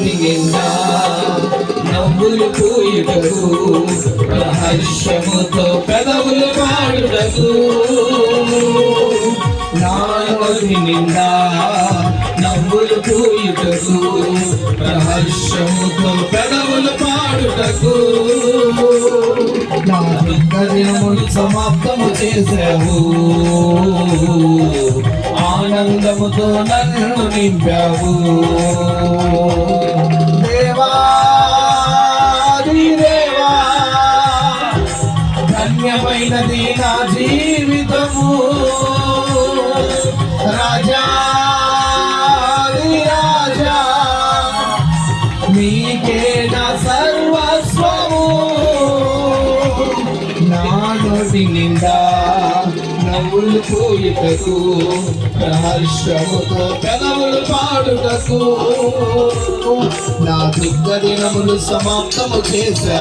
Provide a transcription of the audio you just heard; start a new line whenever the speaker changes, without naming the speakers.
నిండా నవ్వులు పూయుటకు హర్షముతో పెదవులు పాడుటకు. నాలుగు నిండా నవ్వులు పూయుటకు హర్షముతో పెదవులు పాడుటకు.
నా దినములు సమాప్తము చేసావు
ఆనందముతో నన్ను నింపావు. ధన్యమైనది నా జీవితము.
రాజా రాజా
నీకే నా సర్వస్వము. నా నోటి నిండా నవ్వులు పోయిటకు హర్షముతో పెదవులు పాడుటకు.
నా దుఃఖ దినములు సమాప్తము చేశా.